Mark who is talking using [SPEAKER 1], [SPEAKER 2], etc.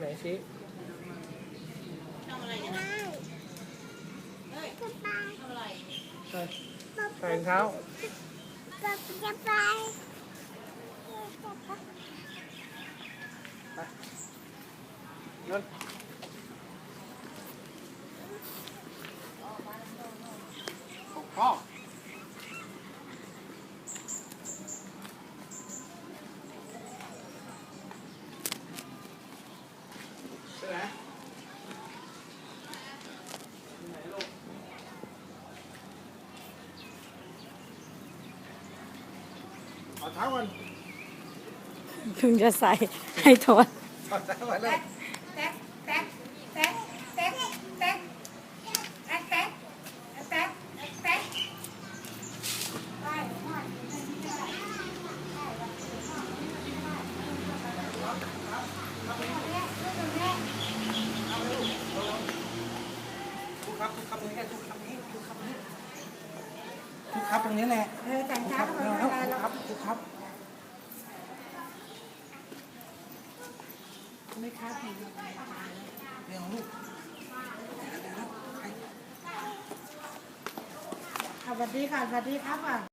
[SPEAKER 1] ไหนชี้
[SPEAKER 2] ทำอะไรกันนะเฮ้ยทำอะไร
[SPEAKER 1] ใส่ใส่รองเท้าเงินพ่ เาเท้ามัน
[SPEAKER 3] เพิ่งจะใส่ให้
[SPEAKER 1] โทษอาครับตรงนี้แหละ
[SPEAKER 2] เออแต่งช้าก็ไม่
[SPEAKER 1] เป็น
[SPEAKER 2] ไร
[SPEAKER 1] หรอก
[SPEAKER 2] ไม่ครับ
[SPEAKER 1] เรื่องลูก
[SPEAKER 2] สวัสดีค่ะสวัสดีครับอะ